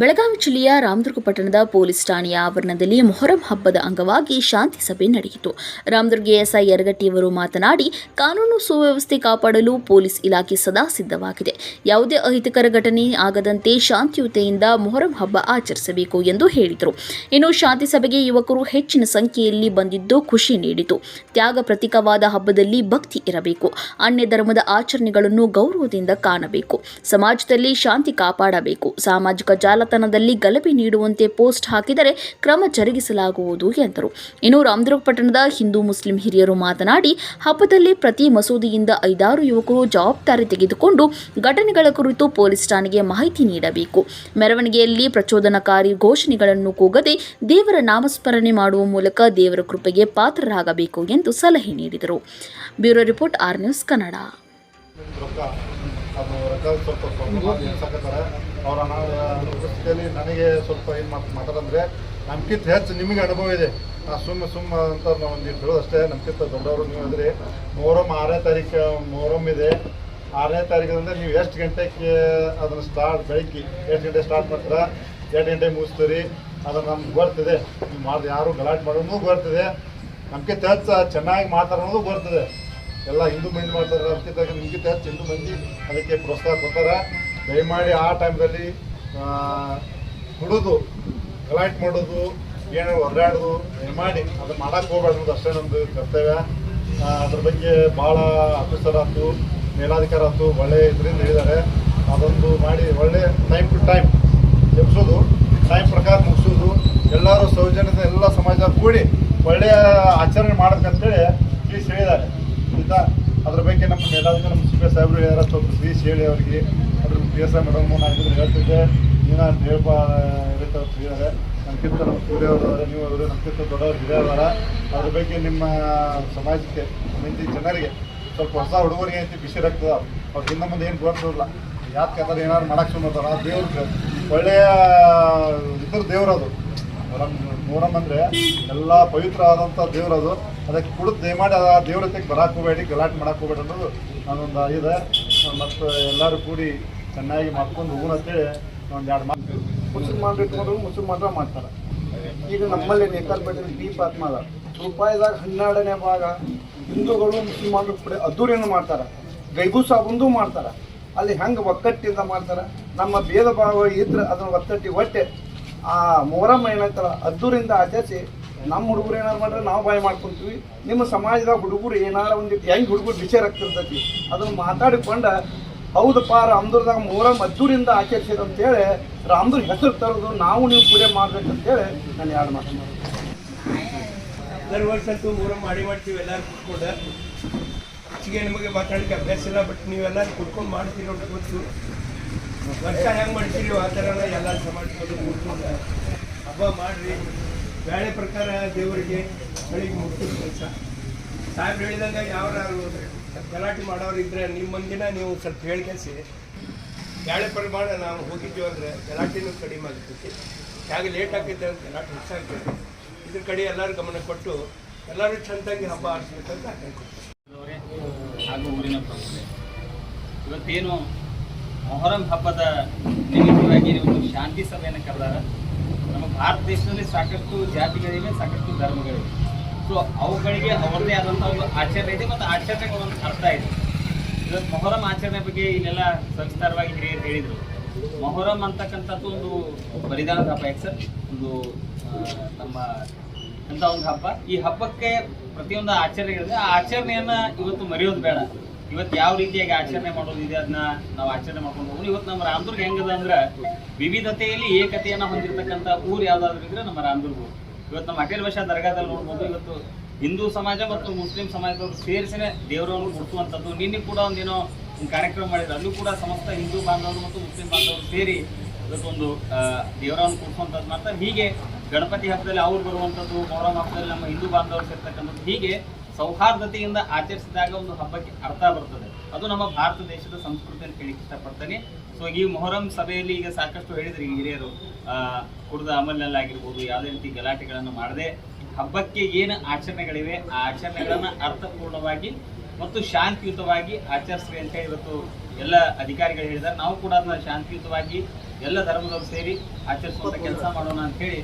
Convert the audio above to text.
ಬೆಳಗಾವಿ ಜಿಲ್ಲೆಯ ರಾಮದುರ್ಗ ಪಟ್ಟಣದ ಪೊಲೀಸ್ ಠಾಣೆಯ ಆವರಣದಲ್ಲಿ ಮೊಹರಂ ಹಬ್ಬದ ಅಂಗವಾಗಿ ಶಾಂತಿ ಸಭೆ ನಡೆಯಿತು. ರಾಮದುರ್ಗ ಎಸ್ಐ ಯರಗಟ್ಟಿಯವರು ಮಾತನಾಡಿ, ಕಾನೂನು ಸುವ್ಯವಸ್ಥೆ ಕಾಪಾಡಲು ಪೊಲೀಸ್ ಇಲಾಖೆ ಸದಾ ಸಿದ್ಧವಾಗಿದೆ. ಯಾವುದೇ ಅಹಿತಕರ ಘಟನೆ ಆಗದಂತೆ ಶಾಂತಿಯುತೆಯಿಂದ ಮೊಹರಂ ಹಬ್ಬ ಆಚರಿಸಬೇಕು ಎಂದು ಹೇಳಿದರು. ಇನ್ನು ಶಾಂತಿ ಸಭೆಗೆ ಯುವಕರು ಹೆಚ್ಚಿನ ಸಂಖ್ಯೆಯಲ್ಲಿ ಬಂದಿದ್ದು ಖುಷಿ ನೀಡಿತು. ತ್ಯಾಗ ಪ್ರತೀಕವಾದ ಹಬ್ಬದಲ್ಲಿ ಭಕ್ತಿ ಇರಬೇಕು. ಅನ್ಯ ಧರ್ಮದ ಆಚರಣೆಗಳನ್ನು ಗೌರವದಿಂದ ಕಾಣಬೇಕು. ಸಮಾಜದಲ್ಲಿ ಶಾಂತಿ ಕಾಪಾಡಬೇಕು. ಸಾಮಾಜಿಕ ಜಾಲತಾಣದಲ್ಲಿ ಗಲಭೆ ನೀಡುವಂತೆ ಪೋಸ್ಟ್ ಹಾಕಿದರೆ ಕ್ರಮ ಜರುಗಿಸಲಾಗುವುದು ಎಂದರು. ಇನ್ನು ರಾಮದುರ್ಗ ಪಟ್ಟಣದ ಹಿಂದೂ ಮುಸ್ಲಿಂ ಹಿರಿಯರು ಮಾತನಾಡಿ, ಹಬ್ಬದಲ್ಲಿ ಪ್ರತಿ ಮಸೂದೆಯಿಂದ ಐದಾರು ಯುವಕರು ಜವಾಬ್ದಾರಿ ತೆಗೆದುಕೊಂಡು ಘಟನೆಗಳ ಕುರಿತು ಪೊಲೀಸ್ ಠಾಣೆಗೆ ಮಾಹಿತಿ ನೀಡಬೇಕು. ಮೆರವಣಿಗೆಯಲ್ಲಿ ಪ್ರಚೋದನಕಾರಿ ಘೋಷಣೆಗಳನ್ನು ಕೂಗದೆ ದೇವರ ನಾಮಸ್ಮರಣೆ ಮಾಡುವ ಮೂಲಕ ದೇವರ ಕೃಪೆಗೆ ಪಾತ್ರರಾಗಬೇಕು ಎಂದು ಸಲಹೆ ನೀಡಿದರು. Bureau report, R news Kannada. ಅವ್ರ ನನಗೆ ಸ್ವಲ್ಪ ಏನು ಮಾತು, ಮಾತಾಡಂದ್ರೆ ನಮ್ಗಿಂತ ಹೆಚ್ಚು ನಿಮಗೆ ಅನುಭವ ಇದೆ. ಸುಮ್ಮ ಸುಮ್ಮ ಅಂತ ನಾವು ಒಂದು ಹೇಳೋದು ಅಷ್ಟೇ ನಮ್ಗಿಂತ ದೊಡ್ಡವರು ನೀವು ಅಂದರೆ ಮೊಹರಂ ಆರನೇ ತಾರೀಕು, ಮೊಹರಂ ಇದೆ. ಆರನೇ ತಾರೀಕಂದ್ರೆ ನೀವು ಎಷ್ಟು ಗಂಟೆಗೆ ಅದನ್ನು ಸ್ಟಾರ್ಟ್ ಬೆಳಗ್ಗೆ ಎಷ್ಟು ಗಂಟೆ ಸ್ಟಾರ್ಟ್ ಮಾಡ್ತೀರಾ? ಎರಡು ಗಂಟೆ ಮುಗಿಸ್ತೀರಿ? ಅದು ನಮ್ಗೆ ಬರ್ತದೆ ನೀವು ಮಾಡಿ ಯಾರು ಗಲಾಟೆ ಮಾಡೋದು ಬರ್ತದೆ ನಮ್ಗಿಂತ ಹೆಚ್ಚು ಚೆನ್ನಾಗಿ ಮಾತಾಡೋದು ಬರ್ತದೆ ಎಲ್ಲ ಹಿಂದೂ ಮಂದಿ ಮಾಡ್ತಾರೆ ಅದಕ್ಕಿಂತ ನಿಮ್ಗಿಂತ ಹೆಚ್ಚು ಹಿಂದೂ ಮಂದಿ ಅದಕ್ಕೆ ಪ್ರೋತ್ಸಾಹ ಕೊಡ್ತಾರೆ. ದಯಮಾಡಿ ಆ ಟೈಮ್ದಲ್ಲಿ ಕುಡಿದು, ಗಲಾಟೆ ಮಾಡೋದು ಏನು ಒದ್ದಾಡೋದು ದಯಮಾಡಿ ಅದು ಮಾಡಕ್ಕೆ ಹೋಗ್ಬಾರ್ದು ಅಷ್ಟೇ ನಮ್ಮದು ಕರ್ತವ್ಯ. ಅದ್ರ ಬಗ್ಗೆ ಭಾಳ ಆಫೀಸರ್ ಆಯ್ತು, ಮೇಲಾಧಿಕಾರ ಆಯ್ತು, ಒಳ್ಳೆ ಇದರಿಂದ ಹೇಳಿದ್ದಾರೆ. ಅದೊಂದು ಮಾಡಿ ಒಳ್ಳೆ ಟೈಮ್ ಟು ಟೈಮ್ ಎಬ್ಸೋದು ಟೈಮ್ ಪ್ರಕಾರ ಮುಗಿಸೋದು, ಎಲ್ಲರೂ ಸೌಜನ್ಯದ ಎಲ್ಲ ಸಮಾಜ ಕೂಡಿ ಒಳ್ಳೆಯ ಆಚರಣೆ ಮಾಡಬೇಕಂತೇಳಿ ತಿಳಿಸಿ ಹೇಳಿದ್ದಾರೆ. ಆಯಿತಾ? ಅದ್ರ ಬಗ್ಗೆ ನಮ್ಮ ಮೇಲಾಧಿಕಾರಿ ನಮ್ಮ ಸಾಹೇಬರು ಹೇಳ್ಯಾರ ಸ್ವಲ್ಪ ತಿಳಿಸಿ ಹೇಳಿ ಅವರಿಗೆ. ಪಿ ಎಸ್ ಐ ಮೇಡಮ್ ನಾನು ಇದನ್ನು ಹೇಳ್ತಿದ್ದೆ. ನೀನು ಹೇಳ್ಬ ಇರುತ್ತೆ ಅಂತ ತಿಳಿದಾರೆ ನಮ್ಗಿಂತ ನಮ್ಮ ಸೂರ್ಯವ್ರವ್ರೆ ನೀವು ಅವರು ನಮ್ಗಿಂತ ದೊಡ್ಡವ್ರು ಹಿರಿಯರವರ ಅದ್ರ ಬಗ್ಗೆ ನಿಮ್ಮ ಸಮಾಜಕ್ಕೆ ಮಂದಿ ಜನರಿಗೆ ಸ್ವಲ್ಪ ಹೊಸ ಹುಡುಗರಿಗೆ ಐತಿ, ಬಿಸಿ ರಕ್ತದ. ಅವ್ರು ಹಿಂದೆ ಮುಂದೆ ಏನು ಗೊತ್ತಿರಲ್ಲ ಯಾಕೆ ಕಥೆ ಏನಾದ್ರು ಮಾಡಕ್ಕೆ ಸುಮ್ಮನೆ ಆ ದೇವ್ರಿಗೆ ಒಳ್ಳೆಯ, ಇದ್ರ ಅದು. ಮೊರಮ್ ಮೊಹರಮ್ ಅಂದರೆ ಎಲ್ಲ ಪವಿತ್ರವಾದಂಥ ದೇವ್ರದು ಅದಕ್ಕೆ ಕುಡಿದು ದಯಮಾಡಿ ಆ ದೇವ್ರ ಜೊತೆಗೆ ಬರಕ್ಕೆ ಹೋಗಬೇಡಿ, ಗಲಾಟೆ ಮಾಡಕ್ಕೆ ಹೋಗಬೇಡಿ ಅನ್ನೋದು ನಾನೊಂದು ಇದೆ ಮತ್ತು ಎಲ್ಲರೂ ಕೂಡಿ ಚೆನ್ನಾಗಿ ಮಾಡ್ಕೊಂಡು ಹೂವು ಅಂತೇಳಿ ಒಂದು ಎರಡು ಮಾತು ಮುಸಲ್ಮಾನ್ ಇಟ್ಕೊಂಡು ಮಾಡ್ತಾರೆ. ಈಗ ನಮ್ಮಲ್ಲಿ ನೇಕಾಲ್ಪೇಟೆ ದೀಪ ಆತ್ಮದ ರೂಪಾಯಿದಾಗ ಹನ್ನೆರಡನೇ ಭಾಗ ಹಿಂದೂಗಳು ಮುಸಲ್ಮಾನರು ಕೂಡ ಅದ್ದೂರಿಯನ್ನು ಮಾಡ್ತಾರೆ. ಗೈಗೂ ಸಾಬಂದು ಮಾಡ್ತಾರೆ. ಅಲ್ಲಿ ಹೆಂಗೆ ಒಕ್ಕಟ್ಟಿಂದ ಮಾಡ್ತಾರೆ. ನಮ್ಮ ಭೇದ ಭಾವ ಇದ್ರೆ ಅದನ್ನು ಒತ್ತಟ್ಟಿ ಒಟ್ಟೆ ಆ ಮೊಹರಮ್ಮ ಏನಂತಾರ ಅದ್ದೂರಿಂದ ಆಚರಿಸಿ ನಮ್ಮ ಹುಡುಗರು ಏನಾರು ಮಾಡಿದ್ರೆ ನಾವು ಬಾಯಿ ಮಾಡ್ಕೊಂತೀವಿ. ನಿಮ್ಮ ಸಮಾಜದಾಗ ಹುಡುಗರು ಏನಾರ ಒಂದು ಹೆಂಗೆ ಹುಡುಗರು ವಿಚಾರ ಆಗ್ತಿರ್ತೈತಿ. ಅದನ್ನು ಮಾತಾಡಿಕೊಂಡ ಹೌದಪ್ಪ ರಾಮದುರ್ದಾಗ ಮೊಹರಂ ಅದ್ದೂರಿಂದ ಆಚರಿಸಿದ ಅಂತೇಳಿ ರಾಮದುರ್ ಹೆಸರು ತರೋದು ನಾವು ನೀವು ಪೂಜೆ ಮಾಡ್ಬೇಕಂತೇಳಿ ನಾನು ಎರಡು ಮಾತು ಮಾಡಿದೆ ದರ್ ವರ್ಷ ಮೂರ ಮಾಡಿ ಮಾಡ್ತೀವಿ, ಎಲ್ಲರೂ ಕೂತ್ಕೊಂಡು. ಹೆಚ್ಚಿಗೆ ನಿಮಗೆ ಮಾತಾಡಲಿಕ್ಕೆ ಅಭ್ಯಾಸ ಇಲ್ಲ ಬಟ್ ನೀವೆಲ್ಲರೂ ಕುತ್ಕೊಂಡು ಮಾಡ್ತೀರಿ ಅಂತ ಗೊತ್ತು. ವರ್ಷ ಹೆಂಗೆ ಮಾಡ್ತೀರಿ, ಆ ಥರ ಎಲ್ಲ ಸಮಾಜದಲ್ಲಿ ಕೂತ್ಕೊಂಡು. ಹಬ್ಬ ಮಾಡಿರಿ. ಬೇಳೆ ಪ್ರಕಾರ ದೇವರಿಗೆ ಬೆಳಿಗ್ಗೆ ಮುಗಿಸಿದ ಕೆಲಸ. ಸಾಹೇಬ್ರು ಹೇಳಿದಂಗೆ ಯಾವ ಗಲಾಟೆ ಮಾಡೋರು ಇದ್ರೆ ನಿಮ್ಮ ಮಂದಿನ ನೀವು ಸ್ವಲ್ಪ ಹೇಳ್ಕೇಸಿ. ಬ್ಯಾಳೆ ಪ್ರಮಾಣ ನಾವು ಹೋಗಿದ್ದೀವಿ ಅಂದರೆ ಗಲಾಟೆನೂ ಕಡಿಮೆ ಆಗ್ತೈತಿ. ಹೇಗೆ ಲೇಟ್ ಆಗ್ತೈತೆ ಅಂತ ಗಲಾಟೆ ಹೆಚ್ಚಾಗ್ತೈತೆ ಇದ್ರ ಕಡೆ ಎಲ್ಲರೂ ಗಮನ ಕೊಟ್ಟು ಎಲ್ಲರೂ ಚೆಂದಾಗಿ ಹಬ್ಬ ಅವರೇ ಹಾಗೂ ಊರಿನ ಪ್ರಮುಖರೇ, ಇವತ್ತೇನು ಮೊಹರಂ ಹಬ್ಬದ ನಿಮಿತ್ತವಾಗಿ ಒಂದು ಶಾಂತಿ ಸಭೆಯನ್ನು ಕರೆದಾರ? ನಮ್ಮ ಭಾರತ ದೇಶದಲ್ಲಿ ಸಾಕಷ್ಟು ಜಾತಿಗಳಿವೆ, ಸಾಕಷ್ಟು ಧರ್ಮಗಳಿವೆ. ಸೊ ಅವುಗಳಿಗೆ ಅವರದೇ ಆದಂಥ ಒಂದು ಆಚರಣೆ ಇದೆ ಮತ್ತು ಆಚರಣೆಗೆ ಒಂದು ಅರ್ಥ ಇದೆ. ಇವತ್ತು ಮೊಹರಂ ಆಚರಣೆ ಬಗ್ಗೆ ಇಲ್ಲೆಲ್ಲ ಸವಿಸ್ತಾರವಾಗಿ ಹಿರಿಯರು ಹೇಳಿದರು. ಮೊಹರಂ ಅಂತಕ್ಕಂಥದ್ದು ಒಂದು ಬಲಿದಾನದ ಹಬ್ಬ, ಯಾಕೆ ಸರ್? ಒಂದು ನಮ್ಮ ಅಂತ ಒಂದು ಹಬ್ಬ. ಈ ಹಬ್ಬಕ್ಕೆ ಪ್ರತಿಯೊಂದು ಆಚರಣೆ ಇರುತ್ತೆ ಆ ಆಚರಣೆಯನ್ನ ಇವತ್ತು ಮರೆಯೋದು ಬೇಡ. ಇವತ್ತು ಯಾವ ರೀತಿಯಾಗಿ ಆಚರಣೆ ಮಾಡೋದಿದೆ ಅದನ್ನ ನಾವು ಆಚರಣೆ ಮಾಡ್ಕೊಂಡು ಹೋಗೋದು. ಇವತ್ತು ನಮ್ಮ ರಾಮದುರ್ಗ ಹೆಂಗದ ಅಂದ್ರೆ ವಿವಿಧತೆಯಲ್ಲಿ ಏಕತೆಯನ್ನು ಹೊಂದಿರತಕ್ಕಂಥ ಊರು ಯಾವ್ದಾದ್ರು ಇದ್ರೆ ನಮ್ಮ ರಾಮದುರ್ಗ. ಇವತ್ತು ನಮ್ಮ ಅಖಿಲ ಭಾಷಾ ದರ್ಗಾದಲ್ಲಿ ನೋಡ್ಬೋದು, ಇವತ್ತು ಹಿಂದೂ ಸಮಾಜ ಮತ್ತು ಮುಸ್ಲಿಂ ಸಮಾಜದವರು ಸೇರಿಸಿನೇ ದೇವರನ್ನು ಮುಟ್ಟುವಂಥದ್ದು ನಿನ್ನೆ ಕೂಡ ಒಂದೇನೋ ಒಂದು ಕಾರ್ಯಕ್ರಮ ಮಾಡಿದ್ರು. ಅಲ್ಲೂ ಕೂಡ ಸಮಸ್ತ ಹಿಂದೂ ಬಾಂಧವರು ಮತ್ತು ಮುಸ್ಲಿಂ ಬಾಂಧವರು ಸೇರಿ ಇವತ್ತೊಂದು ದೇವರವನ್ನು ಮಾತ್ರ ಮಾಡ್ತಾರೆ. ಹೀಗೆ ಗಣಪತಿ ಹಬ್ಬದಲ್ಲಿ ಅವ್ರು ಬರುವಂಥದ್ದು ಮೊಹರಂ ಹಬ್ಬದಲ್ಲಿ ನಮ್ಮ ಹಿಂದೂ ಬಾಂಧವರು ಸೇರ್ತಕ್ಕಂಥದ್ದು ಹೀಗೆ ಸೌಹಾರ್ದತೆಯಿಂದ ಆಚರಿಸಿದಾಗ ಒಂದು ಹಬ್ಬಕ್ಕೆ ಅರ್ಥ ಬರ್ತದೆ. ಅದು ನಮ್ಮ ಭಾರತ ದೇಶದ ಸಂಸ್ಕೃತಿ ಅಂತ ಹೇಳಿ ಇಷ್ಟಪಡ್ತೇನೆ ಸೊ ಈ ಮೊಹರಂ ಸಭೆಯಲ್ಲಿ ಈಗ ಸಾಕಷ್ಟು ಹೇಳಿದ್ರಿ ಹಿರಿಯರು. ಕುಡಿದ ಅಮಲ್ನಲ್ಲಾಗಿರ್ಬೋದು ಯಾವುದೇ ರೀತಿ ಗಲಾಟೆಗಳನ್ನು ಮಾಡದೆ ಹಬ್ಬಕ್ಕೆ ಏನು ಆಚರಣೆಗಳಿವೆ, ಆ ಆಚರಣೆಗಳನ್ನು ಅರ್ಥಪೂರ್ಣವಾಗಿ ಮತ್ತು ಶಾಂತಿಯುತವಾಗಿ ಆಚರಿಸ್ರಿ ಅಂತ ಹೇಳಿ ಇವತ್ತು ಎಲ್ಲ ಅಧಿಕಾರಿಗಳು ಹೇಳಿದ್ದಾರೆ. ನಾವು ಕೂಡ ಅದನ್ನ ಶಾಂತಿಯುತವಾಗಿ ಎಲ್ಲ ಧರ್ಮದವರು ಸೇರಿ ಆಚರಿಸುವಂತ ಕೆಲಸ ಮಾಡೋಣ ಅಂತ ಹೇಳಿ